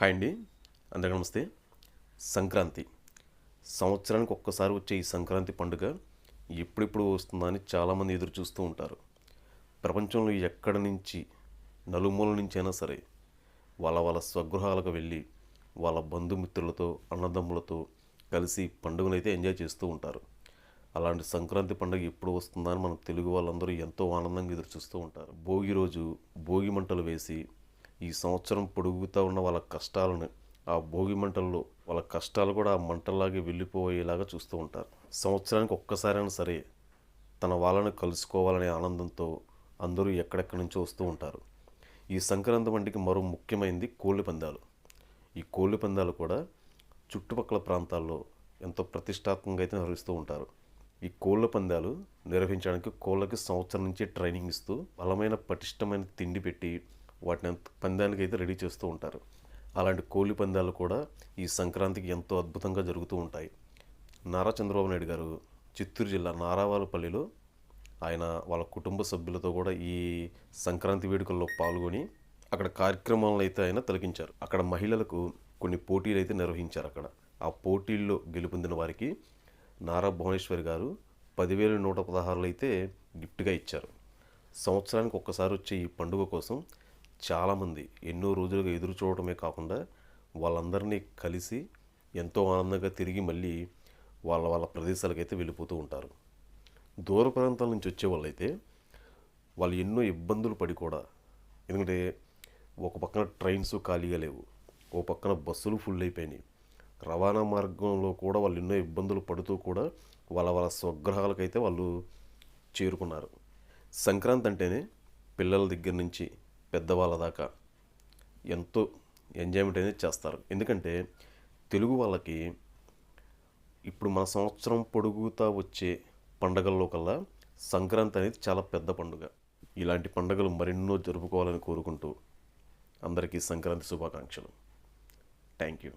Hi అండి. అందరికీ నమస్తే. సంక్రాంతి. సంవత్సరానికి ఒక్కసారి వచ్చే ఈ సంక్రాంతి పండుగ ఎప్పుడెప్పుడు వస్తుందా అని చాలామంది ఎదురు చూస్తూ ఉంటారు. ప్రపంచంలో ఎక్కడి నుంచి నలుమూల నుంచి అయినా సరే వాళ్ళ వాళ్ళ స్వగృహాలకు వెళ్ళి వాళ్ళ బంధుమిత్రులతో అన్నదమ్ములతో కలిసి పండుగను అయితే ఎంజాయ్ చేస్తూ ఉంటారు. అలాంటి సంక్రాంతి పండుగ ఎప్పుడు వస్తుందా అని మన తెలుగు వాళ్ళందరూ ఎంతో ఆనందంగా ఎదురు చూస్తూ ఉంటారు. భోగి రోజు భోగి మంటలు వేసి ఈ సంవత్సరం పొడుగుతూ ఉన్న వాళ్ళ కష్టాలను ఆ భోగి మంటల్లో వాళ్ళ కష్టాలు కూడా ఆ మంటల్లాగే వెళ్ళిపోయేలాగా చూస్తూ ఉంటారు. సంవత్సరానికి ఒక్కసారైనా సరే తన వాళ్ళని కలుసుకోవాలనే ఆనందంతో అందరూ ఎక్కడెక్కడి నుంచో వస్తూ ఉంటారు. ఈ సంక్రాంతి వంటికి మరో ముఖ్యమైనది కోళ్ళి పందాలు. ఈ కోళ్ళ పందాలు కూడా చుట్టుపక్కల ప్రాంతాల్లో ఎంతో ప్రతిష్టాత్మకంగా అయితే నిర్వహిస్తూ ఉంటారు. ఈ కోళ్ళ పందాలు నిర్వహించడానికి కోళ్ళకి సంవత్సరం నుంచి ట్రైనింగ్ ఇస్తూ బలమైన పటిష్టమైన తిండి పెట్టి వాటిని అంత- పందానికి అయితే రెడీ చేస్తూ ఉంటారు. అలాంటి కోళ్ళి పందాలు కూడా ఈ సంక్రాంతికి ఎంతో అద్భుతంగా జరుగుతూ ఉంటాయి. నారా చంద్రబాబు నాయుడు గారు చిత్తూరు జిల్లా నారావాలపల్లిలో ఆయన వాళ్ళ కుటుంబ సభ్యులతో కూడా ఈ సంక్రాంతి వేడుకల్లో పాల్గొని అక్కడ కార్యక్రమాలను అయితే ఆయన తొలగించారు. అక్కడ మహిళలకు కొన్ని పోటీలు అయితే నిర్వహించారు అక్కడ. ఆ పోటీల్లో గెలుపొందిన వారికి నారా భువనేశ్వరి గారు పదివేల నూట పదహారులు అయితే గిఫ్ట్గా ఇచ్చారు. సంవత్సరానికి ఒక్కసారి వచ్చే ఈ పండుగ కోసం చాలామంది ఎన్నో రోజులుగా ఎదురు చూడటమే కాకుండా వాళ్ళందరినీ కలిసి ఎంతో ఆనందంగా తిరిగి మళ్ళీ వాళ్ళ వాళ్ళ ప్రదేశాలకైతే వెళ్ళిపోతూ ఉంటారు. దూర ప్రాంతాల నుంచి వచ్చే వాళ్ళైతే వాళ్ళు ఎన్నో ఇబ్బందులు పడి కూడా ఎందుకంటే ఒక పక్కన ట్రైన్స్ ఖాళీగా లేవు ఓ పక్కన బస్సులు ఫుల్ అయిపోయినాయి. రవాణా మార్గంలో కూడా వాళ్ళు ఎన్నో ఇబ్బందులు పడుతూ కూడా వాళ్ళ వాళ్ళ స్వగ్రహాలకైతే వాళ్ళు చేరుకున్నారు. సంక్రాంతి అంటేనే పిల్లల దగ్గర నుంచి పెద్దవాళ్ళ దాకా ఎంతో ఎంజాయ్మెంట్ అనేది చేస్తారు. ఎందుకంటే తెలుగు వాళ్ళకి ఇప్పుడు మన సంవత్సరం పొడుగుతా వచ్చే పండగల్లో కల్లా సంక్రాంతి అనేది చాలా పెద్ద పండుగ. ఇలాంటి పండుగలు మరెన్నో జరుపుకోవాలని కోరుకుంటూ అందరికీ సంక్రాంతి శుభాకాంక్షలు. Thank you.